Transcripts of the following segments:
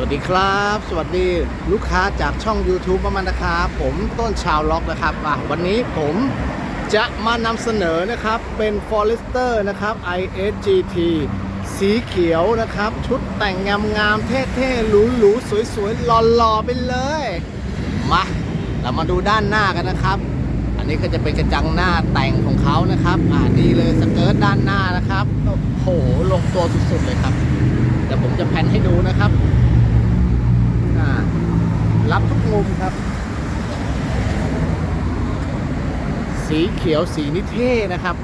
วัสดีครับ สวัสดีลูกค้าจากช่อง YouTube ประมาณนะครับผมต้นชาวล็อกนะครับวันนี้ผมจะมานำเสนอนะครับเป็น Forester นะครับ ISGT สีเขียวนะครับ ชุดแต่งงามๆเท่ๆหรูๆสวยๆหล่อๆไปเลย มาเรามาดูด้านหน้ากันนะครับ อันนี้ก็จะเป็นกระจังหน้าแต่งของเขานะครับอ่านี่เลยสเกิร์ตด้านหน้านะครับโอ้โหลงตัวสุดๆเลยครับ เดี๋ยวผมจะแพนให้ดูนะครับอ่ารับทุก มครับ สีเขียวสีนิเท่นะครับ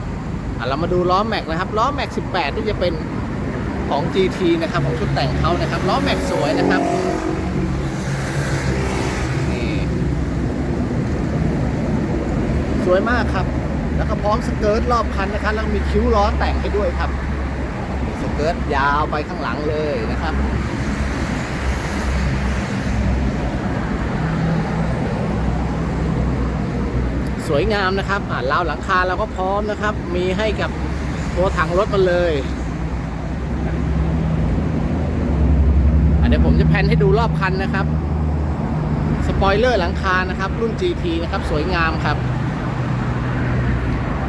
เรามาดูล้อแม็กนะครับ ล้อแม็ก 18 ที่จะเป็นของ GT นะครับ ของชุดแต่งเขานะครับ ล้อแม็กสวยนะครับนี่สวยมากครับ แล้วก็พร้อมสเกิร์ตรอบคันนะครับ แล้วมีคิ้วล้อแต่งให้ด้วยครับ สเกิร์ตยาวไปข้างหลังเลยนะครับ สวยงามนะครับอ่าราวหลังคาเราก็พร้อมนะครับ มีให้กับตัวถังรถมาเลยเดี๋ยวผมจะแพนให้ดูรอบคันนะครับ สปอยเลอร์หลังคานะครับ รุ่น GT นะครับ สวยงามครับ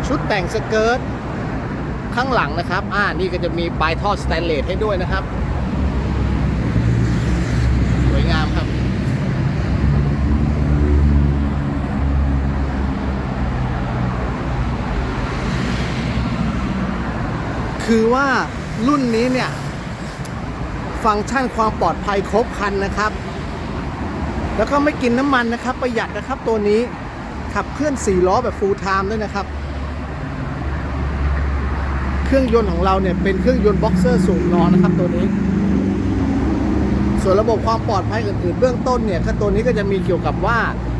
ชุดแต่งสเกิร์ตข้างหลังนะครับ อ่า นี่ก็จะมีปลายท่อสแตนเลสให้ด้วยนะครับ สวยงามครับ คือว่ารุ่นนี้เนี่ย ฟังก์ชันความปลอดภัยครบคันนะครับ แล้วก็ไม่กินน้ำมันนะครับ ประหยัดนะครับตัวนี้ขับเคลื่อน 4 ล้อแบบ full time ด้วยนะครับ เครื่องยนต์ของเราเนี่ยเป็นเครื่องยนต์บ็อกเซอร์สูบล้อนนะครับตัวนี้ ส่วนระบบความปลอดภัยอื่นๆเบื้องต้นเนี่ยก็ตัวนี้ก็จะมีเกี่ยวกับว่า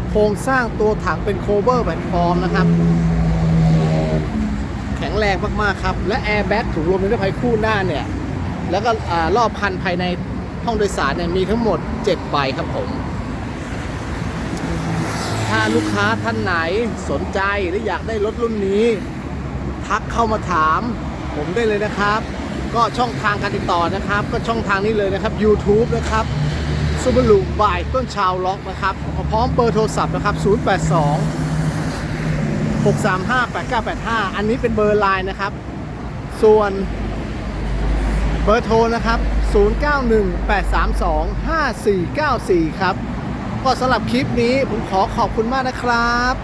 โครงสร้างตัวถังเป็นโคเวอร์แพลตฟอร์มนะครับ รงมากๆครับ และแอร์แบ็กถุงลมนิรภัยคู่หน้าเนี่ย แล้วก็อ่ารอบคันภายในห้องโดยสารเนี่ยมีทั้งหมด 7 ใบครับผม ถ้าลูกค้าท่านไหนสนใจหรืออยากได้รถรุ่นนี้ ทักเข้ามาถาม ผมได้เลยนะครับ ก็ช่องทางการติดต่อนะครับ ก็ช่องทางนี้เลยนะครับ YouTube นะครับซูบารุบายต้นชาวล็อกนะครับพร้อมเบอร์โทรศัพท์นะครับ 082 635 8985 อันนี้เป็นเบอร์ไลน์นะครับ ส่วนเบอร์โทรนะครับ 091 832 5494 ครับ ก็สำหรับคลิปนี้ผมขอขอบคุณมากนะครับ